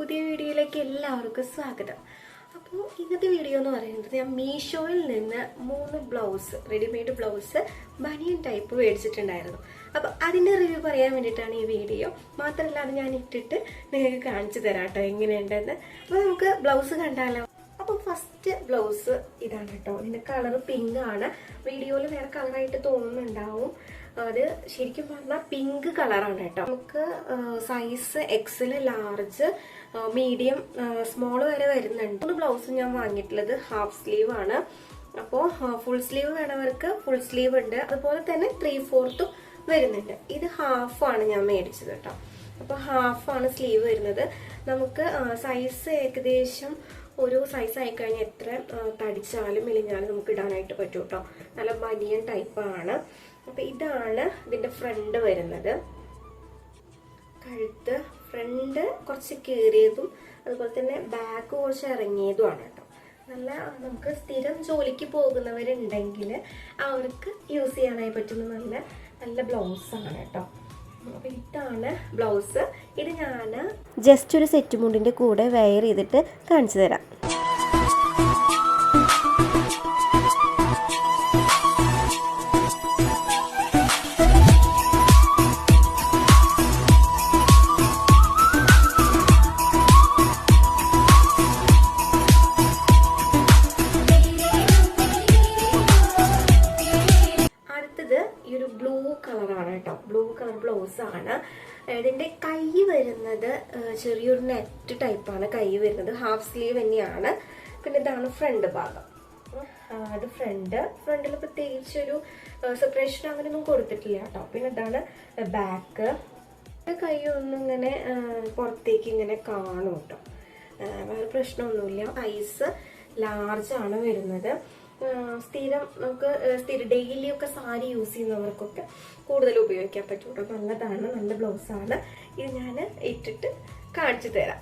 പുതിയ വീഡിയോയിലേക്ക് എല്ലാവർക്കും സ്വാഗതം. അപ്പോൾ ഇന്നത്തെ വീഡിയോ എന്ന് പറയുന്നത് ഞാൻ മീഷോയിൽ നിന്ന് മൂന്ന് ബ്ലൗസ് റെഡിമെയ്ഡ് ബ്ലൗസ് ബനിയൻ ടൈപ്പ് മേടിച്ചിട്ടുണ്ടായിരുന്നു. അപ്പോൾ അതിന്റെ റിവ്യൂ പറയാൻ വേണ്ടിയിട്ടാണ് ഈ വീഡിയോ. മാത്രമല്ല അത് ഞാൻ ഇട്ടിട്ട് നിങ്ങൾക്ക് കാണിച്ചു തരാം കേട്ടോ എങ്ങനെയുണ്ടെന്ന്. അപ്പോൾ നമുക്ക് ബ്ലൗസ് കണ്ടാലോ? ഫസ്റ്റ് ബ്ലൗസ് ഇതാണ് കേട്ടോ. ഇതിന്റെ കളർ പിങ്ക് ആണ്. വീഡിയോയിൽ വേറെ കളറായിട്ട് തോന്നുന്നുണ്ടാവും. അത് ശരിക്കും പറഞ്ഞാൽ പിങ്ക് കളറാണ് കേട്ടോ. നമുക്ക് size XL large medium small വരെ വരുന്നുണ്ട്. മൂന്ന് ബ്ലൗസ് ഞാൻ വാങ്ങിയിട്ടുള്ളത് ഹാഫ് സ്ലീവ് ആണ്. അപ്പോൾ ഫുൾ സ്ലീവ് വേണവർക്ക് ഫുൾ സ്ലീവ് ഉണ്ട്. അതുപോലെ തന്നെ ത്രീ ഫോർത്തും വരുന്നുണ്ട്. ഇത് ഹാഫാണ് ഞാൻ മേടിച്ചത് കേട്ടോ. അപ്പോൾ ഹാഫാണ് സ്ലീവ് വരുന്നത്. നമുക്ക് സൈസ് ഏകദേശം ഒരു സൈസ് ആയി കഴിഞ്ഞാൽ എത്ര തടിച്ചാലും മെലിഞ്ഞാലും നമുക്ക് ഇടാനായിട്ട് പറ്റും കേട്ടോ നല്ല ബനിയൻ ടൈപ്പാണ് അപ്പോൾ ഇതാണ് ഇതിന്റെ ഫ്രണ്ട് വരുന്നത്. കഴുത്ത് ഫ്രണ്ട് കുറച്ച് കീറിയതും അതുപോലെ തന്നെ ബാക്ക് കുറച്ച് ഇറങ്ങിയതുമാണ് കേട്ടോ നല്ല നമുക്ക് സ്ഥിരം ജോലിക്ക് പോകുന്നവരുണ്ടെങ്കിൽ അവർക്ക് യൂസ് ചെയ്യാനായി പറ്റുന്ന നല്ല നല്ല ബ്ലൗസാണ് കേട്ടോ അപ്പൊ ഇതാണ് ബ്ലൗസ് ഇത് ഞാൻ ജസ്റ്റ് ഒരു സെറ്റ് മുണ്ടിന്റെ കൂടെ വെയർ ചെയ്തിട്ട് കാണിച്ചു തരാം. കളറാണ് കേട്ടോ. ബ്ലൂ കളർ ബ്ലൗസ് ആണ്. ഇതിന്റെ കൈ വരുന്നത് ചെറിയൊരു നെറ്റ് ടൈപ്പാണ് കൈ വരുന്നത്. ഹാഫ് സ്ലീവ് തന്നെയാണ്. പിന്നെ ഇതാണ് ഫ്രണ്ട് ഭാഗം. അത് ഫ്രണ്ട് ഫ്രണ്ടിൽ പ്രത്യേകിച്ച് ഒരു സെപ്പറേഷൻ അങ്ങനെയൊന്നും കൊടുത്തിട്ടില്ല കേട്ടോ. പിന്നെ ഇതാണ് ബാക്ക് കൈ ഒന്നും ഇങ്ങനെ പുറത്തേക്ക് ഇങ്ങനെ കാണും കേട്ടോ. വേറെ പ്രശ്നമൊന്നുമില്ല. ഐസ് ലാർജ് ആണ് വരുന്നത്. സ്ഥിരം നമുക്ക് സ്ഥിരം ഡെയിലി ഒക്കെ സാരി യൂസ് ചെയ്യുന്നവർക്കൊക്കെ കൂടുതൽ ഉപയോഗിക്കാൻ പറ്റും. കേട്ടോ നല്ലതാണ് നല്ല ബ്ലൗസാണ് ഇത് ഞാൻ ഇട്ടിട്ട് കാണിച്ചു തരാം.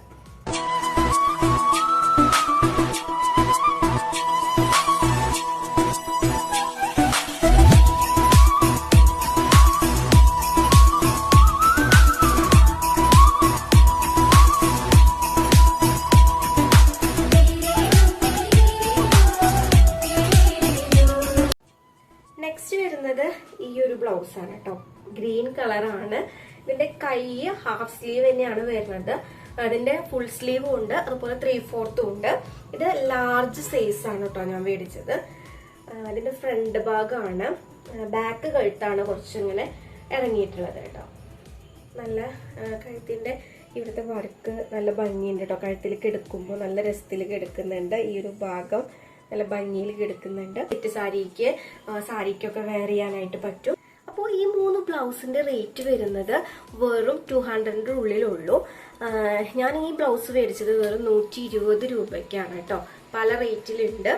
ഈ ഒരു ബ്ലൗസ് ആണ് കേട്ടോ. ഗ്രീൻ കളറാണ്. ഇതിന്റെ കൈ ഹാഫ് സ്ലീവ് തന്നെയാണ് വരുന്നത്. അതിന്റെ ഫുൾ സ്ലീവും ഉണ്ട്. അതുപോലെ ത്രീ ഫോർത്തും ഉണ്ട്. ഇത് ലാർജ് സൈസ് ആണ് കേട്ടോ ഞാൻ മേടിച്ചത്. അതിന്റെ ഫ്രണ്ട് ഭാഗമാണ്. ബാക്ക് കഴുത്താണ് കുറച്ചിങ്ങനെ ഇറങ്ങിയിട്ടുള്ളത് കേട്ടോ. നല്ല കഴുത്തിന്റെ ഇവിടുത്തെ വർക്ക് നല്ല ഭംഗിയുണ്ട് കേട്ടോ. കഴുത്തിലേക്ക് എടുക്കുമ്പോൾ നല്ല രസത്തിലേക്ക് എടുക്കുന്നുണ്ട് ഈ ഒരു ഭാഗം. നല്ല ഭംഗിയിൽ കിടക്കുന്നുണ്ട്. സെറ്റ് സാരിക്ക് സാരിക്കൊക്കെ വെയർ ചെയ്യാനായിട്ട് പറ്റും. അപ്പോൾ ഈ മൂന്ന് ബ്ലൗസിന്റെ റേറ്റ് വരുന്നത് വെറും ടു ഹൺഡ്രഡിന്റെ ഉള്ളിലുള്ളൂ. ഞാൻ ഈ ബ്ലൗസ് മേടിച്ചത് വെറും നൂറ്റി ഇരുപത് രൂപയ്ക്കാണ് കേട്ടോ. പല റേറ്റിലുണ്ട്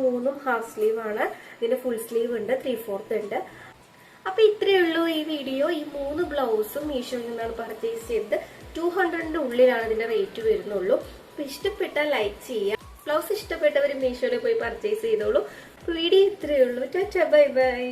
മൂന്നും ഹാഫ് സ്ലീവ് ആണ്. ഇതിന്റെ ഫുൾ സ്ലീവ് ഉണ്ട് ത്രീ ഫോർത്ത് ഉണ്ട്. അപ്പൊ ഇത്രയേ ഉള്ളൂ ഈ വീഡിയോ ഈ മൂന്ന് ബ്ലൗസും മീഷോയിൽ നിന്നാണ് പർച്ചേസ് ചെയ്തത്. ടു ഹൺഡ്രഡിന്റെ ഉള്ളിലാണ് ഇതിന്റെ റേറ്റ് വരുന്നുള്ളൂ. അപ്പൊ ഇഷ്ടപ്പെട്ടാൽ ലൈക്ക് ചെയ്യുക. ബ്ലൗസ് ഇഷ്ടപ്പെട്ടവർ മീഷോയിൽ പോയി പർച്ചേസ് ചെയ്തോളൂ. വീഡിയോ ഇത്രയേ ഉള്ളൂ. Bye bye